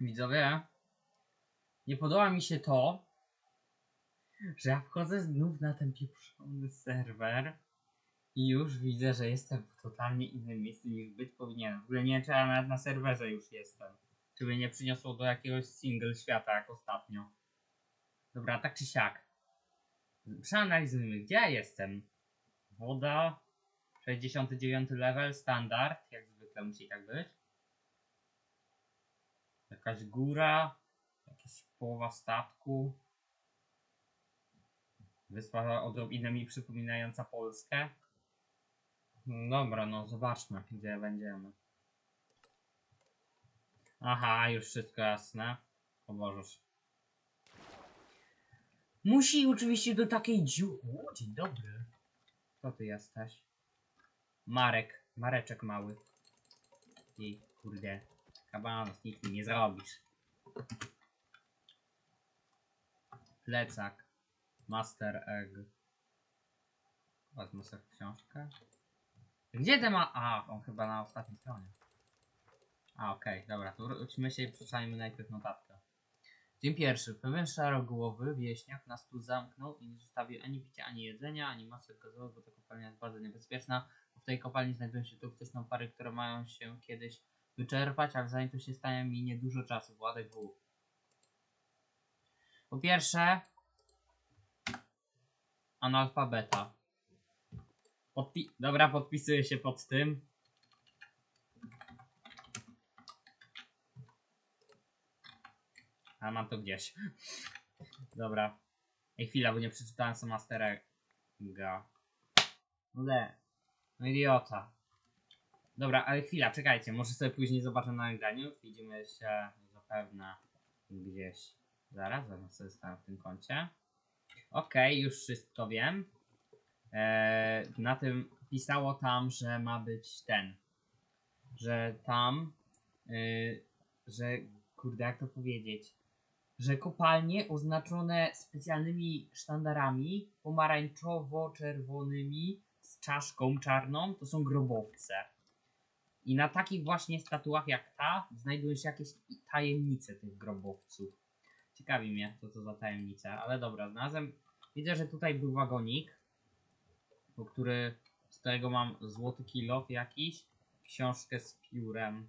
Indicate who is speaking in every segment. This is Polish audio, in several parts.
Speaker 1: Widzowie, nie podoba mi się to, że ja wchodzę znów na ten pieprzony serwer i już widzę, że jestem w totalnie innym miejscu niż być powinienem. W ogóle nie wiem, czy ja nawet na serwerze już jestem. Czy mnie nie przyniosło do jakiegoś single świata jak ostatnio. Dobra, tak czy siak. Przeanalizujmy, gdzie ja jestem. Woda, 69 level, standard, jak zwykle musi tak być. Jakaś góra, jakaś połowa statku. Wyspa odrobinę mi przypominająca Polskę. Dobra, no zobaczmy, gdzie będziemy. Aha, już wszystko jasne. O Bożeż. Musi oczywiście do takiej dziu... O, dzień dobry. Kto ty jesteś? Marek. Mareczek mały. I kurde. Kabanos, nic mi nie zrobisz. Plecak. Master Egg. Wezmę sobie książkę. Gdzie te ma... A, on chyba na ostatniej stronie. A, okej, dobra, to wróćmy się i przeczytajmy najpierw notatkę. Dzień pierwszy. Pewien szarogłowy wieśniak nas tu zamknął i nie zostawił ani picia, ani jedzenia, ani masek gazowych, bo ta kopalnia jest bardzo niebezpieczna. W tej kopalni znajdują się toksyczne pary, które mają się kiedyś wyczerpać, ale zanim to się stanie minie dużo czasu. Władek W. Po pierwsze, analfabeta. Podpi Dobra, podpisuję się pod tym. A mam to gdzieś. Dobra. Ej, chwila, bo nie przeczytałem co Masterega. No. No idiota. Dobra, ale chwila, czekajcie, może sobie później zobaczę na nagraniu. Widzimy się zapewne gdzieś. Zaraz, zaraz sobie stanę w tym kącie. Okej, już wszystko wiem. Eee, na tym pisało tam, że ma być ten. Że tam. Yy, że. Kurde, jak to powiedzieć? Że kopalnie oznaczone specjalnymi sztandarami pomarańczowo-czerwonymi z czaszką czarną to są grobowce. I na takich właśnie statuach jak ta znajdują się jakieś tajemnice tych grobowców. Ciekawi mnie, co to za tajemnice, ale dobra, znalazłem. Widzę, że tutaj był wagonik, po który, z którego mam złoty kilof jakiś, książkę z piórem.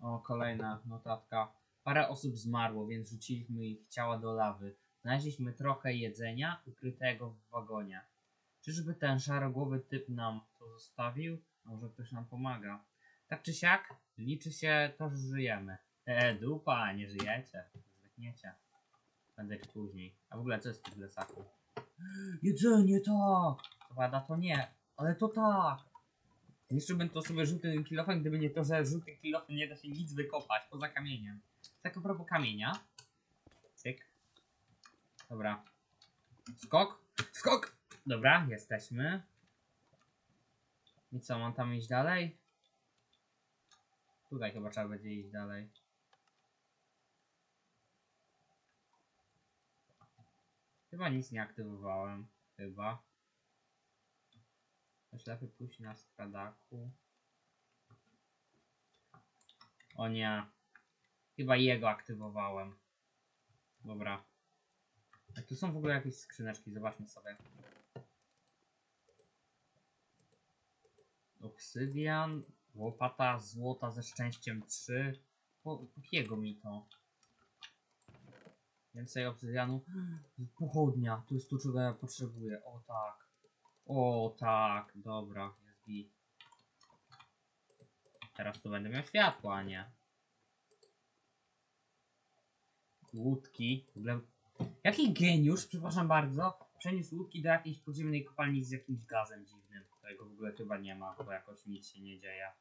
Speaker 1: O, kolejna notatka. Parę osób zmarło, więc rzuciliśmy ich ciała do lawy. Znaleźliśmy trochę jedzenia ukrytego w wagonie. Czyżby ten szarogłowy typ nam to zostawił? Może ktoś nam pomaga. Tak czy siak, liczy się to, że żyjemy. E, dupa, nie żyjecie. Zdechniecie. Prędzej czy później. A w ogóle co jest w plecaku? Jedzenie, tak! Prawda, to nie, ale to tak. Zniszczyłbym to sobie żółtym kilofem, gdyby nie to, że żółtym kilofem nie da się nic wykopać poza kamieniem. Tak a propos kamienia. Cyk. Dobra. Skok. Skok! Dobra, jesteśmy. I co, mam tam iść dalej? Tutaj chyba trzeba będzie iść dalej. Chyba nic nie aktywowałem. Chyba. Lepiej pójść na stradaku. O nie. Chyba jego aktywowałem. Dobra. A tu są w ogóle jakieś skrzyneczki, zobaczmy sobie. Obsydian, łopata złota ze szczęściem 3. Po, popiego mi to. Więcej obsydianu. Pochodnia, to jest to, czego ja potrzebuję. O tak. O tak, dobra, jest. Teraz tu będę miał światło, a nie. Łódki. W ogóle... Jaki geniusz, przepraszam bardzo, przeniósł łódki do jakiejś podziemnej kopalni z jakimś gazem dziwnym, którego w ogóle chyba nie ma, bo jakoś nic się nie dzieje.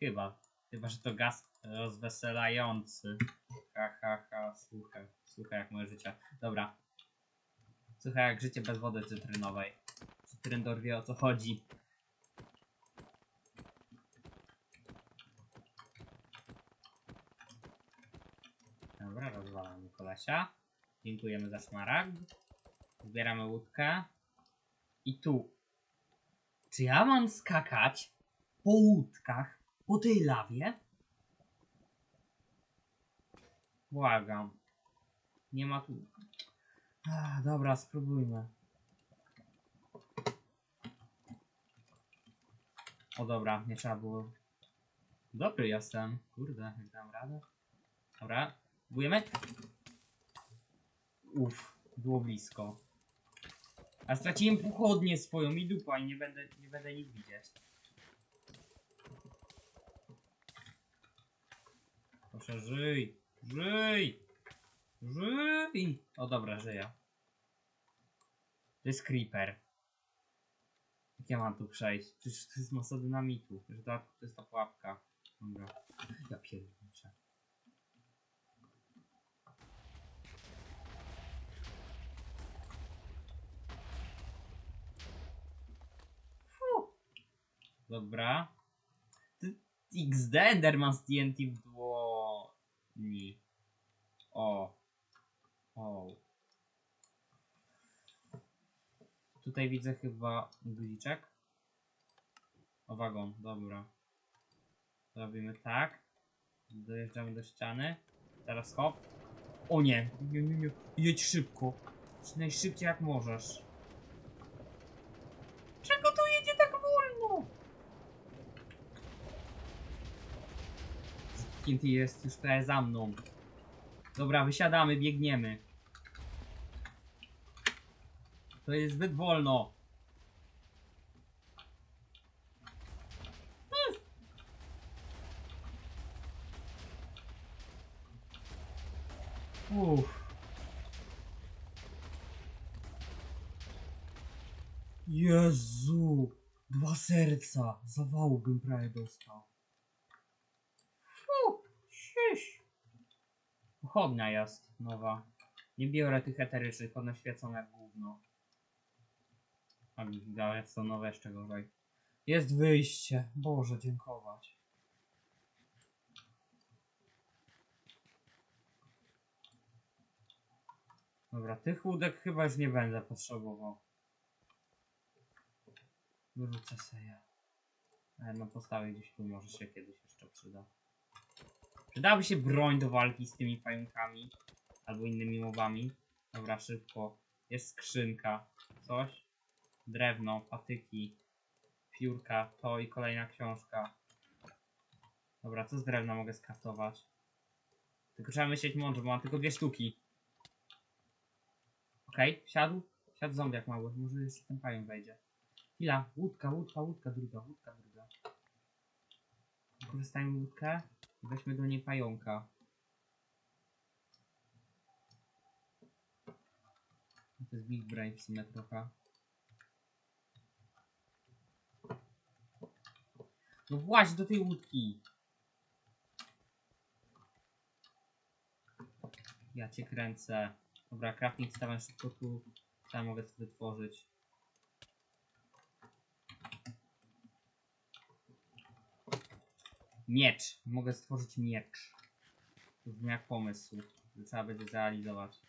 Speaker 1: Chyba. Chyba, że to gaz rozweselający. Ha, ha, ha, słuchaj, słuchaj jak moje życie. Dobra. Słuchaj jak życie bez wody cytrynowej. Cytryndor wie o co chodzi. Dobra, rozwalamy kolesia. Dziękujemy za szmaragd. Zbieramy łódkę. I tu. Czy ja mam skakać po łódkach po tej lawie? Błagam. Nie ma tu... Ah, dobra, spróbujmy. O dobra, nie trzeba było... Dobry jestem. Kurde, jak dam radę. Dobra, próbujemy. Uff, było blisko. A straciłem pochodnię swoją i dupa i nie będę, nie będę nic widzieć. Proszę, żyj! Żyj! Żyj! O dobra, żyję. To jest creeper. Jak ja mam tu przejść? Przecież to jest masa dynamitu. Że to, to jest ta pułapka. Dobra. Ja pierdolę. Dobra. XD Enderman z TNT w dłoni. O. O. Tutaj widzę chyba guziczek. O wagon, dobra. Robimy tak. Dojeżdżamy do ściany. Teraz hop. O nie, nie. Jedź szybko. Jedź Najszybciej jak możesz. Czego to jedzie tak wolno? TNT jest już prawie za mną. Dobra, wysiadamy, biegniemy. To jest zbyt wolno. Uff. Jezu! Dwa serca! Zawału bym prawie dostał. Siś. Pochodnia jest nowa. Nie biorę tych eterycznych, one świecą jak gówno. A ale są nowe jeszcze gorzej. Jest wyjście. Boże, dziękować. Dobra, tych łódek chyba już nie będę potrzebował. Wyrzucę sobie je. No postawię gdzieś tu, może się kiedyś jeszcze przyda. Przydałaby się broń do walki z tymi pająkami. Albo innymi mobami. Dobra, szybko. Jest skrzynka. Coś. Drewno, patyki. Piórka, to i kolejna książka. Dobra, co z drewna mogę skraftować? Tylko trzeba myśleć mądrze, bo mam tylko dwie sztuki. Okej, wsiadł. Wsiadł zombiak mały. Może jeszcze ten pająk wejdzie. Chwila, łódka, łódka, łódka druga, łódka druga. Wykorzystajmy łódkę weźmy do niej pająka. To jest Big Brain w sumie trochę. No właśnie do tej łódki. Ja cię kręcę. Dobra, crafting stawiam szybko tu. Tam mogę sobie tworzyć. Miecz. Mogę stworzyć miecz. To brzmi jak pomysł, który trzeba będzie zrealizować.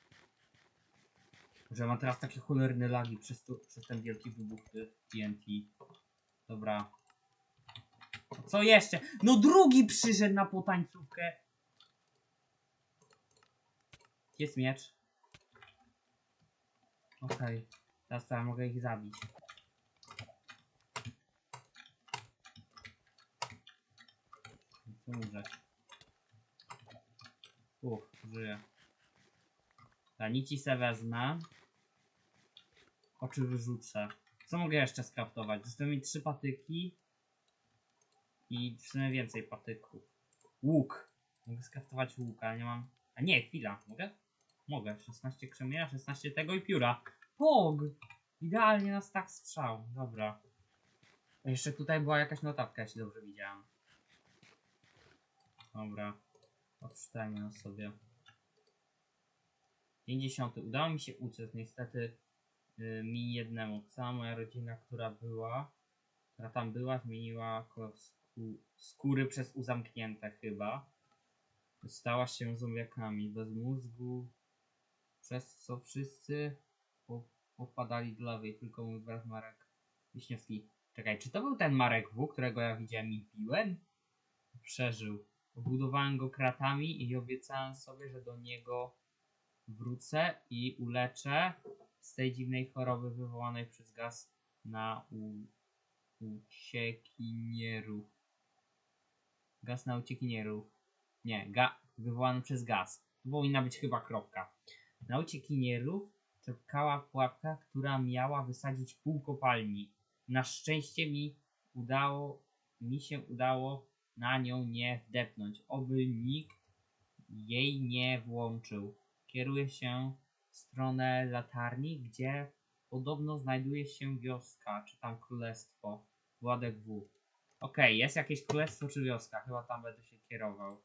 Speaker 1: Że mam teraz takie cholerne lagi przez, to, przez ten wielki wybuch TNT. Dobra. Co jeszcze? No drugi przyszedł na potańcówkę. Jest miecz. Okej. Teraz to ja mogę ich zabić. Umrzeć. Uff, żyję. Ta nici se wezmę. Oczy wyrzucę. Co mogę jeszcze skraftować? Zostały mi trzy patyki. I w sumie więcej patyków. Łuk. Mogę skraftować łuk, ale nie mam... A nie, chwila. Mogę? Mogę. 16 krzemienia, 16 tego i pióra. Pog! Idealnie na stak strzał. Dobra. Jeszcze tutaj była jakaś notatka, jeśli dobrze widziałem. Dobra. Ją sobie. 50. Udało mi się uciec. Niestety y, mi jednemu. Cała moja rodzina, która była, która tam była, zmieniła kolor skó- skóry przez uzamknięte chyba. Stała się zombiakami bez mózgu, przez co wszyscy po, popadali do lawy. i Tylko mój brat Marek Wiśniewski. Czekaj, czy to był ten Marek W, którego ja widziałem i biłem? Przeżył. Obudowałem go kratami i obiecałem sobie, że do niego wrócę i uleczę z tej dziwnej choroby wywołanej przez gaz na u... uciekinierów. Gaz na uciekinierów. Nie, ga... wywołany przez gaz. Tu powinna być chyba kropka. Na uciekinierów czekała pułapka, która miała wysadzić pół kopalni. Na szczęście mi udało, mi się udało na nią nie wdepnąć. Oby nikt jej nie włączył. Kieruję się w stronę latarni, gdzie podobno znajduje się wioska, czy tam królestwo. Władek W. Okej, jest jakieś królestwo czy wioska? Chyba tam będę się kierował.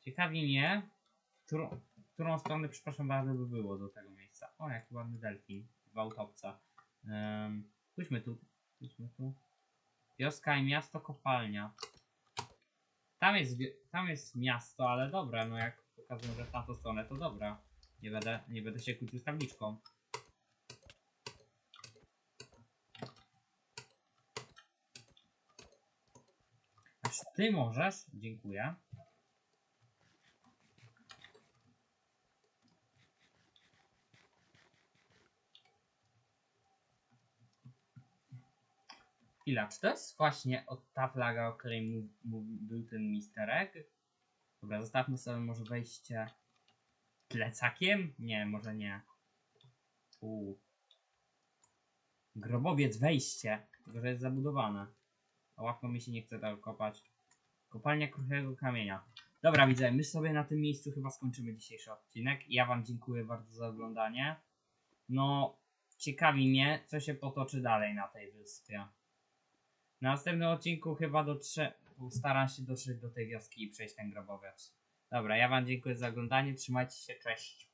Speaker 1: Ciekawi mnie, którą, którą stronę, przepraszam bardzo, by było do tego miejsca. O, jaki ładny delfin. Gwałtowca. Um, pójdźmy tu. Pójdźmy tu. Wioska i miasto kopalnia. Tam jest, tam jest miasto, ale dobra, no jak pokazują, że w tamtą stronę, to dobra. Nie będę, nie będę się kłócił z tabliczką. Aż ty możesz? Dziękuję. Chwila, czy to jest właśnie od ta flaga, o której był ten misterek? Dobra, zostawmy sobie może wejście plecakiem? Nie, może nie. U. Grobowiec wejście, tylko że jest zabudowane. A łatwo mi się nie chce tego kopać. Kopalnia kruchego kamienia. Dobra, widzę, my sobie na tym miejscu chyba skończymy dzisiejszy odcinek. Ja wam dziękuję bardzo za oglądanie. No, ciekawi mnie, co się potoczy dalej na tej wyspie. Na następnym odcinku chyba dotrze... Staram się dotrzeć do tej wioski i przejść ten grobowiec. Dobra, ja wam dziękuję za oglądanie. Trzymajcie się, cześć.